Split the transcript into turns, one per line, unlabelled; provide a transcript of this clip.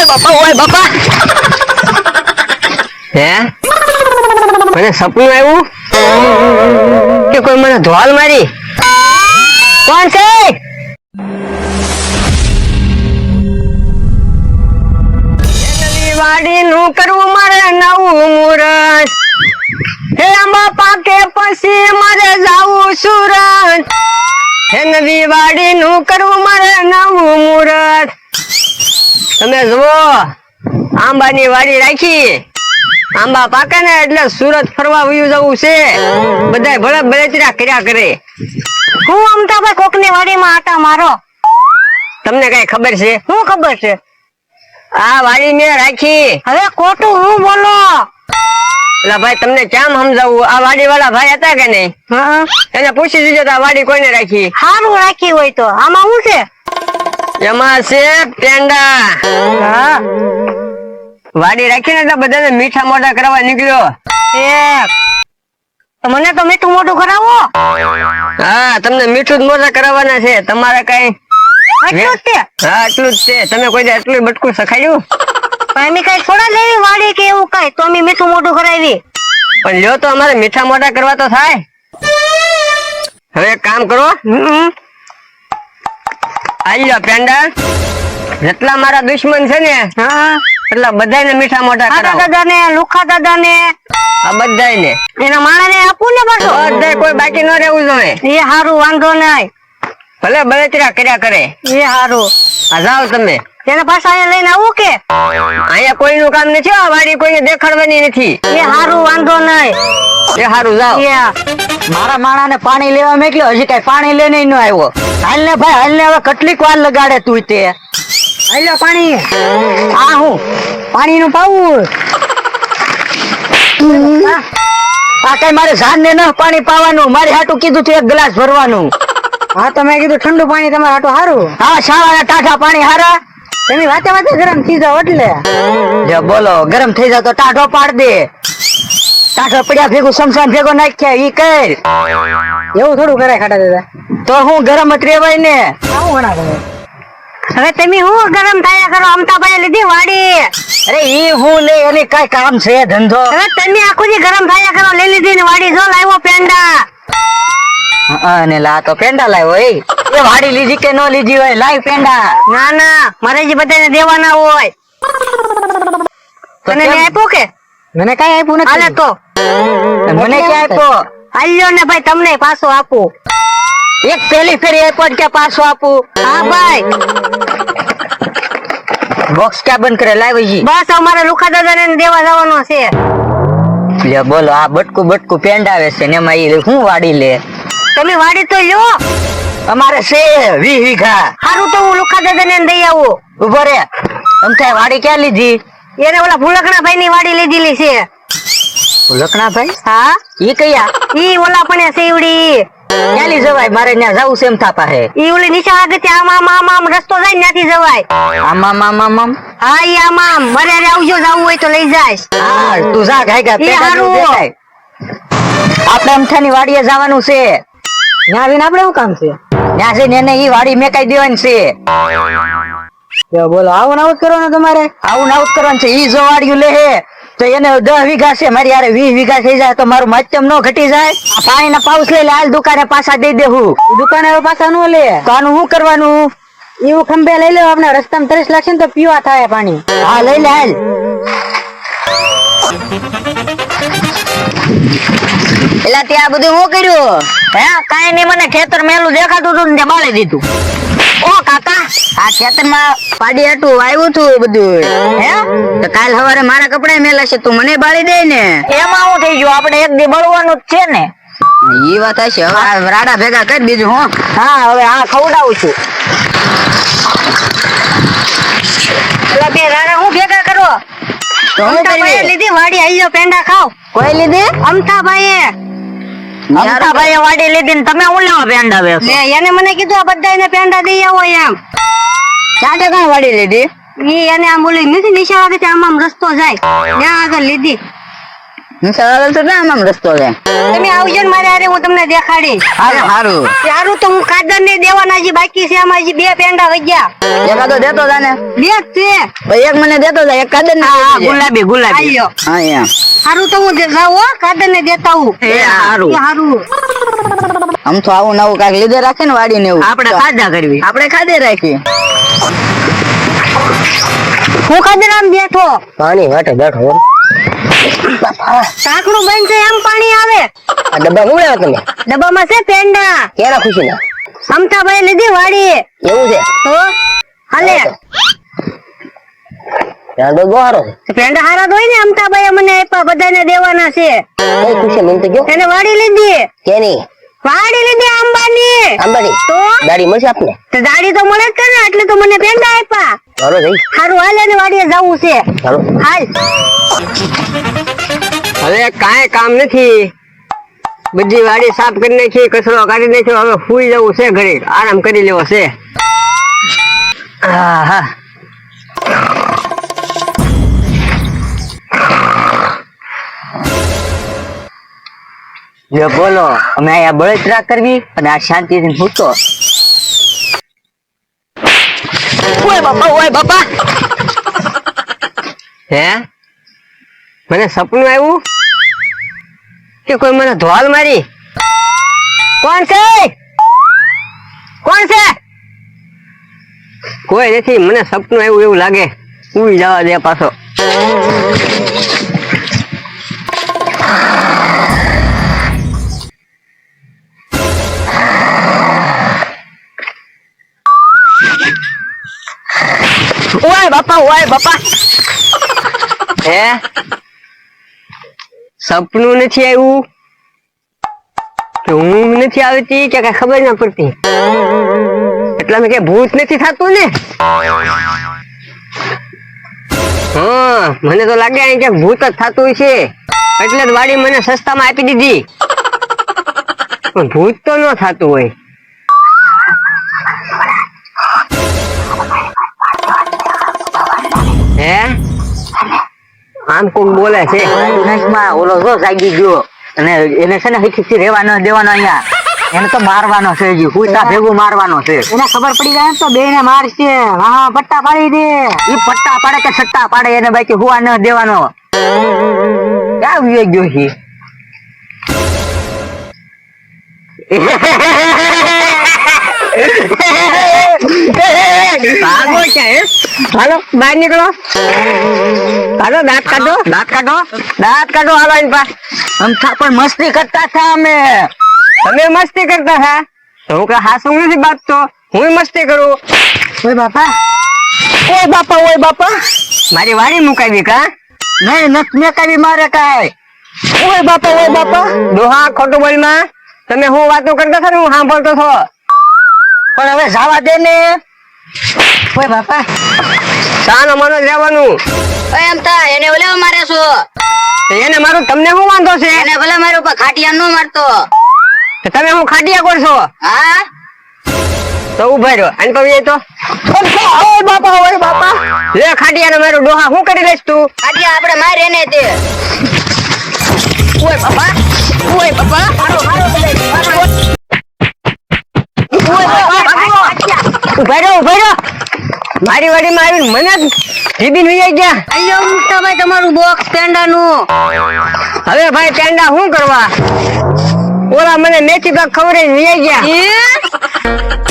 ઓય બાપા ઓય બાપા. હે? મને સપનું આવ્યું કે કોઈ મને ધોલ મારી? કોણ છે? વાડી કરવું મારે નવું મુરત. હે આંબા પાકે પછી મારે જાવું સુરત. હે નવી વાડી નું કરવું મારે નવું મુરત. તમે જુઓ આંબાની વાડી રાખી. આંબા પાકે ને એટલે સુરત ફરવા વયું જવું છે. બધા ભલે બળતરા કર્યા કરે.
હું અમદાવાદ કોકની વાડીમાં આટા મારો.
તમને કઈ ખબર છે?
શું ખબર છે?
આ વાડી મેં રાખી.
હવે ખોટું હું બોલો?
એટલે ભાઈ તમને કેમ સમજાવું? આ વાડી વાળા ભાઈ હતા કે નહીં? એને પૂછી દીધો આ વાડી કોઈને રાખી?
સારું રાખી હોય તો. આમાં શું છે?
એમાં છે પેંડા
હા.
વાડી રાખીને ને બધાને મીઠા મોઢા કરવા નીકળ્યો.
એક. મને તો મીઠું મોઢું કરાવો.
હા તમને મીઠું જ મોઢા કરાવવાના છે. તમારે કઈ
એટલું
હા એટલું જ છે. તમે કોઈ દી આટલું બટકું સખાયું
અમે કઈ થોડા લેવી વાડી કે એવું કઈ? તો અમે મીઠું મોઢું કરાવી.
પણ લ્યો તો અમારે મીઠા મોઢા કરવા તો થાય. હવે એક કામ કરો.
હમ.
પેંડા. જેટલા મારા દુશ્મન છે ને
હા.
એટલા બધાને મીઠા મોઢા કરાવો.
દાદા ને લુખા દાદા ને
આ બધાને
એના માણા ને આપું ને પાછો?
બધા કોઈ બાકી ન રહેવું જોઈએ
એ હારું વાંધો નહીં.
ભલે બળતરા કર્યા કરે.
એ હારું.
આ જાઓ તમે.
એને પાછા અહીંયા લઈને આવું કે?
અહીંયા કોઈનું કામ નથી આ વાડી કોઈને દેખાડવાની નથી.
એ હારું વાંધો નહીં.
એ સારું જાઓ.
મારા માણા ને પાણી લેવા મેકલ્યો હજી કઈ પાણી લઈને ન આવ્યો. હાલ ને ભાઈ હાલ ને હવે કેટલીક વાર લગાડે તું તે.
હાલ્યો પાણી.
હા હું પાણી નું પાવું આ કઈ મારે ઝાડ ને ન પાણી પાવાનું મારી હાટું કીધું તું એક ગ્લાસ ભરવાનું.
હા તો મેં કીધું ઠંડુ પાણી તમારે હાટું સારું
હા શાળા ટાઢા પાણી હારા.
તમે વાતે વાતે ગરમ થઈ જાવ એટલે.
જો બોલો ગરમ થઈ જાવ તો ટાઢો પાડ દે. ટાઢો પડ્યા ભેગું સમસાન ભેગો નાખ્યા ઈ કર.
એવું થોડું કરાય ખાટા દાદા.
તો હું ગરમ જ રેવાય ને.
આવું ઘણા તમે હવે તમે હું ગરમ થયા કરો? અમતાભાઈ લીધી વાડી.
અરે ઈ હું લે એને કઈ કામ છે ધંધો.
હવે તમે આખું જે ગરમ થયા કરો લઈ લીધી ને વાડી. જો લાવ્યો પેંડા.
અને લા તો પેંડા લાવ્યો એ. એ વાડી લીધી કે ન લીધી હોય લાવ પેંડા.
ના ના મારે જે બધાને દેવાના હોય. તને? મેં આપ્યું કે?
મને કઈ આપ્યું
હાલે તો.
મને કે આપ્યો?
હાલ્યો ને ભાઈ તમને પાછો આપું.
એક પેલી ફેરી આપ્યો કે પાછો આપું.
હા ભાઈ.
બોક્સ ક્યાં બંધ કરે? લાવી
બસ અમારે લુખા દાદા ને દેવા જવાનો છે.
બોલો આ બટકું બટકું પેંડાવે છે ને એમાં એ હું વાડી લે?
તમે વાડી તો લ્યો.
અમારે છે વી વીઘા.
સારું તો હું લુખા દાદા ને દઈ આવું.
ઊભો રે. આમ વાડી ક્યાં લીધી?
એને ઓલા ભૂલકણા ભાઈ ની વાડી લીધેલી છે.
લખણા ભાઈ
હા?
ઈ કયા?
ઈ ઓલા પણ સેવડી
ક્યાં લઈ જવાય? મારે ત્યાં જવું છે એમ થાપા હે.
ઈ ઓલી નિશા આગળ આમ આમ આમ આમ રસ્તો જાય ત્યાંથી જવાય.
આમ આમ આમ આમ આમ?
હા ઈ આમ આમ. મારે આવજો જવું હોય તો લઈ જાય.
હા તું જા ગાય
ગા હારું.
આપણે અમથાની વાડીએ જવાનું છે.
ત્યાં આવીને આપણે શું કામ છે?
ત્યાં જઈને એને ઈ વાડી મેકાઈ દેવાની છે.
બોલો આવું આવું કરવાનું તમારે?
આવું ને આવું કરવાનું છે. ઈ જો વાડિયું લે તો એને દસ વીઘા છે. મારી યારે વીસ વીઘા થઈ જાય તો મારું માધ્યમ નો ઘટી જાય. આ પાણીના પાઉસ લઈ લે હાલ દુકાને પાછા દઈ દેવું
દુકાને પાછા નો લે?
તો આનું શું કરવાનું?
એવું ખંભે લઈ લે આપણે રસ્તામાં તરસ લાગશે ને તો પીવા થાય પાણી.
હા લઈ લે હાલ. એલા ત્યાં બધું શું કર્યું? હે? કાંઈ નહીં મને ખેતર મેલું દેખાતું હતું ને બાળી દીધું. ઓ કાકા આ ખેતરમાં પાડી હતું આવ્યું હતું બધું. હે? તો કાલ સવારે મારા કપડા મેલા છે તું મને બાળી દે ને. એમાં હું થઈ ગયું? આપણે એક દી બળવાનું જ છે ને. ઈ વાત હશે. હવે રાડા ભેગા કરી બીજું હું. હા હવે આ ખવડાવું છું
પેલા બે રાણા હું ભેગા કરો
તો હું
અમથાભાઈએ લીધી વાડી આઈયો પેંડા ખાવ
કોઈ લીધી?
અમથાભાઈએ.
અમથાભાઈએ વાડી લીધી ને તમે હું લેવા પેંડા વેચો.
એને મને કીધું આ બધાને પેંડા દઈ આવો એમ.
ક્યાં ટકા વાડી લીધી?
ઈ એને આમ બોલી નથી નિશા આગળ આમ આમ રસ્તો જાય. ત્યાં આગળ લીધી.
તો ના આમ રસ્તો છે
તમે આવજો ને મારે હારે હું તમને દેખાડી.
હારું હારું.
સારું તો હું કાદર ને દેવાના હજી બાકી છે આમાં હજી બે પેંડા વગ્યા
એકાદો દેતો જાને
બે જ છે.
એક મને દેતો જાય એક કાદર ને
ગુલાબી ગુલાબી.
હા એમ
સારું તો હું જાઉં હો કાદર ને દેતા હું
હારું.
હારું.
આમ તો આવું નવું કાંઈક લીધે રાખે ને વાડી ને આપડે
આપણે ખાધા કરવી.
આપણે ખાધે રાખી.
હું કાદર આમ બેઠો.
પાણી વાટે બેઠો
ઢાંકણું બંધ છે એમ પાણી આવે.
આ ડબ્બા મૂળ્યા તમે?
ડબ્બામાં છે પેંડા.
કેરા ખુશી ના
અમતાભાઈ લીધી વાડી.
એવું છે?
તો હાલે.
ગોહારો
પેંડા હારા. ને અમતાભાઈ મને આપ્યા બધાને દેવાના છે.
ખુશી મને તો ગયો?
એને વાડી લીધી.
કેની?
વાડી લીધી આંબાની.
આંબાની?
તો?
દાડી મળશે આપને?
તો દાડી તો મળે જ ને એટલે તો મને પેંડા આપ્યા.
ચાલો જઈ.
હારું હાલ વાડીએ જવું છે. હાલ.
હવે કાંઈ કામ નથી. બધી વાડી સાફ કરી નાખી, કચરો કાઢી નાખ્યો. હવે સુઈ જવું છે ઘરે. આરામ કરી લેવો છે.
જો બોલો, અમે અહીંયા બળતરા કરવી અને આ શાંતિથી ભૂતો
ઓય બાપા ઓય બાપા. હે? મને સપનું આવ્યું કે કોઈ મને ધોલ મારી. કોણ છે? કોણ છે? કોઈ નથી મને સપનું આવ્યું એવું લાગે. ઉઈ જવા દે પાછો. ઓય બાપા ઓય બાપા. હે? સપનું નથી આવ્યું? કે ઊંઘ નથી આવતી કે કઈ ખબર ના પડતી? એટલા મેં કે ભૂત નથી થતું ને? હા, મને તો લાગે અહીં ક્યાંક ભૂત જ થતું છે એટલે જ વાડી મને સસ્તામાં આપી દીધી. પણ ભૂત તો ન થતું હોય. હે? આમ કોક બોલે છે?
ઓલો જો જાગી ગયો. અને એને છે ને હિખી રહેવાનો દેવાનો અહીંયા. એને તો મારવાનો છે હજી હુઈતા ભેગું મારવાનો છે.
એને ખબર પડી જાય તો બે ને મારશે. હા પટ્ટા પાડી દે.
એ પટ્ટા પાડે કે સટ્ટા પાડે એને બાકી હુવા ન દેવાનો. ક્યાં વિયો ગયો છે
ભાગો ક્યાં હાલો બહાર નીકળો. કાઢો દાંત કાઢો.
દાંત કાઢો.
દાંત કાઢો હાલો એની પા
અમથા પણ મસ્તી કરતા હતા અમે.
તમે મસ્તી કરતા હતા તો હું કઈ હાસું નથી બાંધતો હું મસ્તી કરું?
ઓય બાપા.
ઓય બાપા ઓય બાપા. મારી વાડી મુકાવી કા?
નહીં નથ મેં કઈ મારે કાંઈ.
ઓય બાપા ઓય બાપા. દોહા ખોટું બોલમાં તમે હું વાતો કરતા હતા ને હું સાંભળતો છો
પણ હવે જવા દે ને.
ઓય બાપા.
સાનો માનો જ રહેવાનું.
એમ તા એને ઓલે મારે છો
તો એને મારું તમને શું વાંધો છે?
એને ભલે મારું પર ખાટિયા નો મારતો.
તમે હું ખાડિયા કરશો?
હા?
તો ઊભા રહ્યો અને તો ઓય બાપા ઓય બાપા. લે ને મારું ડોહા શું કરી લઈશ તું?
ખાટિયા આપણે મારે ને તે.
ઓય બાપા. ઓય બાપા. ઊભા રહ્યો ઊભા રહ્યો મારી વાડીમાં આવીને મને ઢીબીને વહી ગયા.
અલ્યો મુક્તાભાઈ તમારું બોક્સ પેંડા નું
હવે ભાઈ પેંડા શું કરવા? ઓલા મને મેથી પાક ખવડાવીને વહી ગયા.